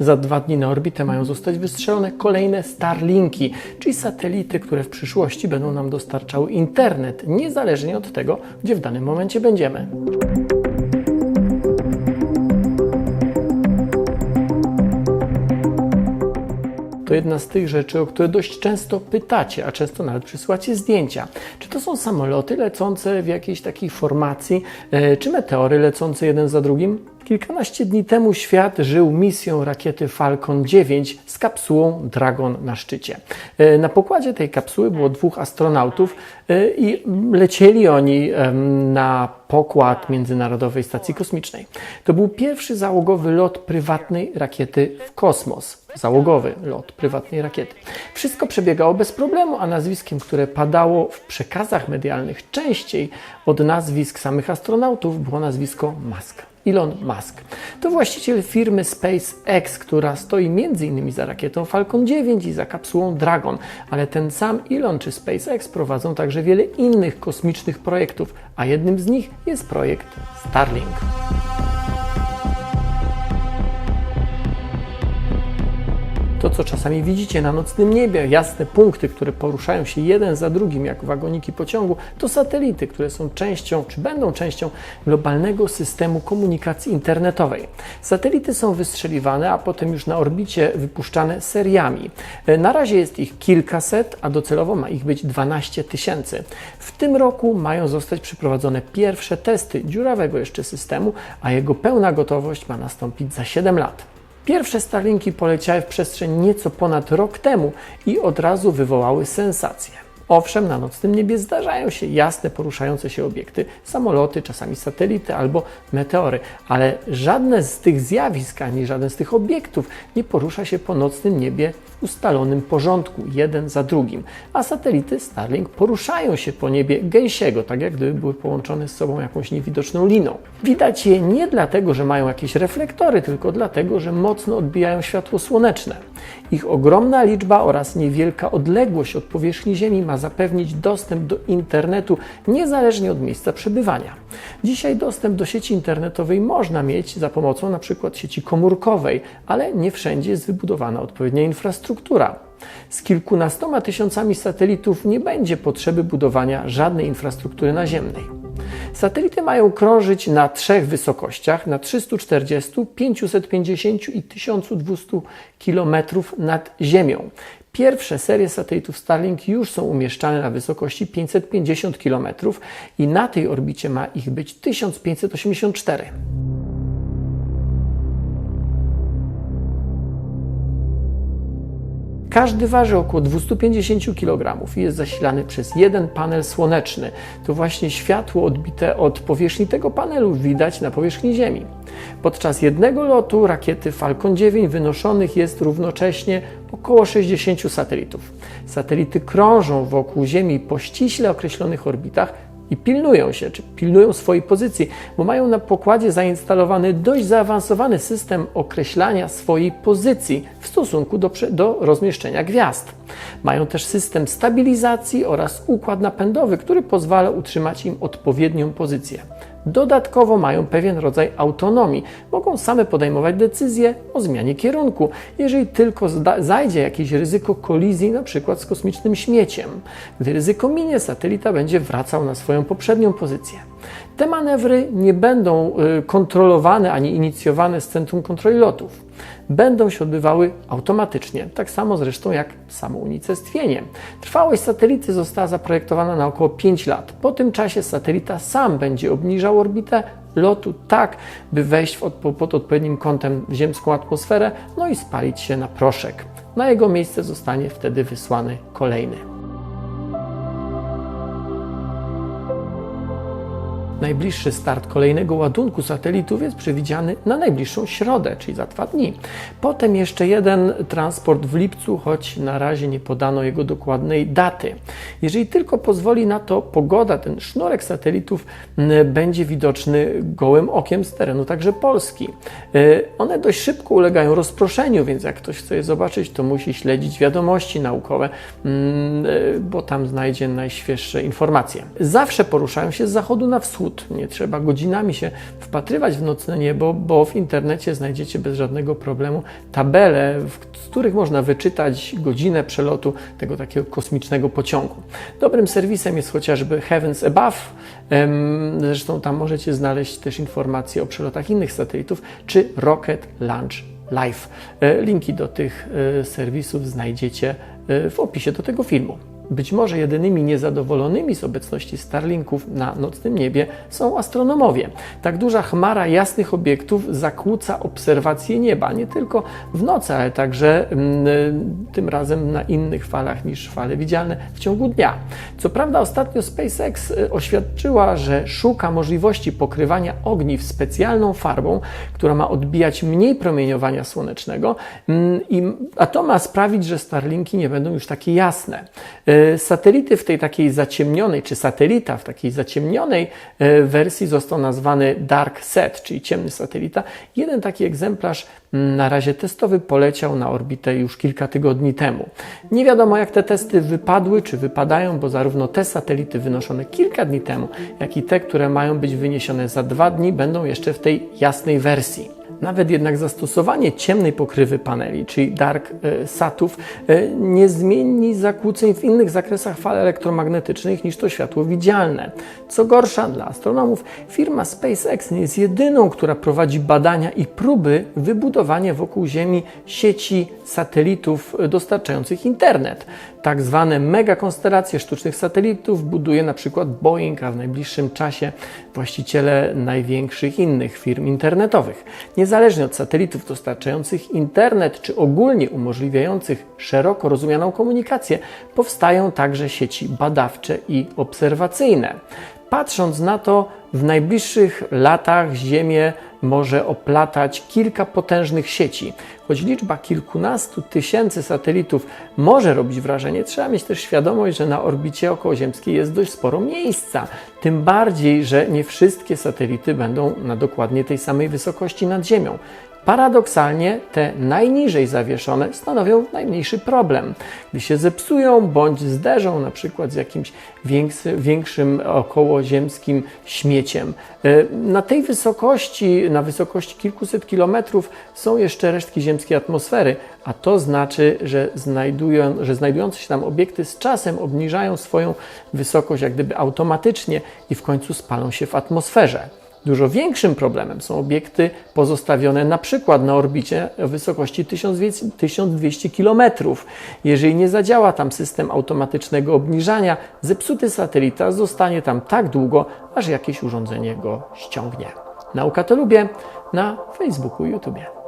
Za dwa dni na orbitę mają zostać wystrzelone kolejne Starlinki, czyli satelity, które w przyszłości będą nam dostarczały internet, niezależnie od tego, gdzie w danym momencie będziemy. To jedna z tych rzeczy, o które dość często pytacie, a często nawet przysyłacie zdjęcia. Czy to są samoloty lecące w jakiejś takiej formacji, e, czy meteory lecące jeden za drugim? Kilkanaście dni temu świat żył misją rakiety Falcon 9 z kapsułą Dragon na szczycie. E, Na pokładzie tej kapsuły było dwóch astronautów e, i lecieli oni na pokład Międzynarodowej Stacji Kosmicznej. To był pierwszy załogowy lot prywatnej rakiety w kosmos. Załogowy lot prywatnej rakiety. Wszystko przebiegało bez problemu, a nazwiskiem, które padało w przekazach medialnych częściej od nazwisk samych astronautów, było nazwisko Musk. Elon Musk. To właściciel firmy SpaceX, która stoi m.in. za rakietą Falcon 9 i za kapsułą Dragon, ale ten sam Elon czy SpaceX prowadzą także wiele innych kosmicznych projektów, a jednym z nich jest projekt Starlink. To, co czasami widzicie na nocnym niebie, jasne punkty, które poruszają się jeden za drugim, jak wagoniki pociągu, to satelity, które są częścią, czy będą częścią globalnego systemu komunikacji internetowej. Satelity są wystrzeliwane, a potem już na orbicie wypuszczane seriami. E, Na razie jest ich kilkaset, a docelowo ma ich być 12 tysięcy. W tym roku mają zostać przeprowadzone pierwsze testy dziurawego jeszcze systemu, a jego pełna gotowość ma nastąpić za 7 lat. Pierwsze Starlinki poleciały w przestrzeń nieco ponad rok temu i od razu wywołały sensację. Owszem, na nocnym niebie zdarzają się jasne, poruszające się obiekty, samoloty, czasami satelity albo meteory, ale żadne z tych zjawisk ani żaden z tych obiektów nie porusza się po nocnym niebie w ustalonym porządku, jeden za drugim. A satelity Starlink poruszają się po niebie gęsiego, tak jak gdyby były połączone z sobą jakąś niewidoczną liną. Widać je nie dlatego, że mają jakieś reflektory, tylko dlatego, że mocno odbijają światło słoneczne. Ich ogromna liczba oraz niewielka odległość od powierzchni Ziemi ma zapewnić dostęp do internetu niezależnie od miejsca przebywania. Dzisiaj dostęp do sieci internetowej można mieć za pomocą np. sieci komórkowej, ale nie wszędzie jest wybudowana odpowiednia infrastruktura. Z kilkunastoma tysiącami satelitów nie będzie potrzeby budowania żadnej infrastruktury naziemnej. Satelity mają krążyć na trzech wysokościach, na 340, 550 i 1200 km nad Ziemią. Pierwsze serie satelitów Starlink już są umieszczane na wysokości 550 km i na tej orbicie ma ich być 1584. Każdy waży około 250 kg i jest zasilany przez jeden panel słoneczny. To właśnie światło odbite od powierzchni tego panelu widać na powierzchni Ziemi. Podczas jednego lotu rakiety Falcon 9 wynoszonych jest równocześnie około 60 satelitów. Satelity krążą wokół Ziemi po ściśle określonych orbitach i pilnują się, czy pilnują swojej pozycji, bo mają na pokładzie zainstalowany dość zaawansowany system określania swojej pozycji w stosunku do, do rozmieszczenia gwiazd. Mają też system stabilizacji oraz układ napędowy, który pozwala utrzymać im odpowiednią pozycję. Dodatkowo mają pewien rodzaj autonomii. Mogą same podejmować decyzje o zmianie kierunku, jeżeli tylko zajdzie jakieś ryzyko kolizji, np. z kosmicznym śmieciem. Gdy ryzyko minie, satelita będzie wracał na swoją poprzednią pozycję. Te manewry nie będą y, kontrolowane ani inicjowane z Centrum Kontroli Lotów. Będą się odbywały automatycznie, tak samo zresztą jak samo unicestwienie. Trwałość satelity została zaprojektowana na około 5 lat. Po tym czasie satelita sam będzie obniżał orbitę lotu tak, by wejść pod odpowiednim kątem w ziemską atmosferę, no i spalić się na proszek. Na jego miejsce zostanie wtedy wysłany kolejny. Najbliższy start kolejnego ładunku satelitów jest przewidziany na najbliższą środę, czyli za dwa dni. Potem jeszcze jeden transport w lipcu, choć na razie nie podano jego dokładnej daty. Jeżeli tylko pozwoli na to pogoda, ten sznurek satelitów będzie widoczny gołym okiem z terenu także Polski. Y, One dość szybko ulegają rozproszeniu, więc jak ktoś chce je zobaczyć, to musi śledzić wiadomości naukowe, y, bo tam znajdzie najświeższe informacje. Zawsze poruszają się z zachodu na wschód, cud. Nie trzeba godzinami się wpatrywać w nocne niebo, bo w internecie znajdziecie bez żadnego problemu tabele, z których można wyczytać godzinę przelotu tego takiego kosmicznego pociągu. Dobrym serwisem jest chociażby Heavens Above. Zresztą tam możecie znaleźć też informacje o przelotach innych satelitów, czy Rocket Launch Live. E, Linki do tych e, serwisów znajdziecie e, w opisie do tego filmu. Być może jedynymi niezadowolonymi z obecności Starlinków na nocnym niebie są astronomowie. Tak duża chmara jasnych obiektów zakłóca obserwację nieba, nie tylko w nocy, ale także mm, y, tym razem na innych falach niż fale widzialne w ciągu dnia. Co prawda ostatnio SpaceX y, oświadczyła, że szuka możliwości pokrywania ogniw specjalną farbą, która ma odbijać mniej promieniowania słonecznego, mm, a to ma sprawić, że Starlinki nie będą już takie jasne. Satelity w tej takiej zaciemnionej, czy satelita w takiej zaciemnionej e, wersji został nazwany Dark Set, czyli ciemny satelita. Jeden taki egzemplarz mm, na razie testowy poleciał na orbitę już kilka tygodni temu. Nie wiadomo jak te testy wypadły, czy wypadają, bo zarówno te satelity wynoszone kilka dni temu, jak i te, które mają być wyniesione za dwa dni, będą jeszcze w tej jasnej wersji. Nawet jednak zastosowanie ciemnej pokrywy paneli, czyli dark e, satów, e, nie zmieni zakłóceń w innych zakresach fal elektromagnetycznych niż to światło widzialne. Co gorsza dla astronomów, firma SpaceX nie jest jedyną, która prowadzi badania i próby wybudowania wokół Ziemi sieci satelitów dostarczających internet. Tak zwane megakonstelacje sztucznych satelitów buduje na przykład Boeing, a w najbliższym czasie właściciele największych innych firm internetowych. Niezależnie od satelitów dostarczających internet, czy ogólnie umożliwiających szeroko rozumianą komunikację, powstają także sieci badawcze i obserwacyjne. Patrząc na to, w najbliższych latach Ziemię może oplatać kilka potężnych sieci. Choć liczba kilkunastu tysięcy satelitów może robić wrażenie, trzeba mieć też świadomość, że na orbicie okołoziemskiej jest dość sporo miejsca. Tym bardziej, że nie wszystkie satelity będą na dokładnie tej samej wysokości nad Ziemią. Paradoksalnie te najniżej zawieszone stanowią najmniejszy problem. Gdy się zepsują bądź zderzą na przykład z jakimś większym okołoziemskim śmieciem. E, Na tej wysokości, na wysokości kilkuset kilometrów są jeszcze resztki ziemskiej atmosfery, a to znaczy, że, znajdują, że znajdujące się tam obiekty z czasem obniżają swoją wysokość jak gdyby automatycznie i w końcu spalą się w atmosferze. Dużo większym problemem są obiekty pozostawione na przykład na orbicie o wysokości 1200 1200 km. Jeżeli nie zadziała tam system automatycznego obniżania, zepsuty satelita zostanie tam tak długo, aż jakieś urządzenie go ściągnie. Nauka to lubię na Facebooku i YouTube.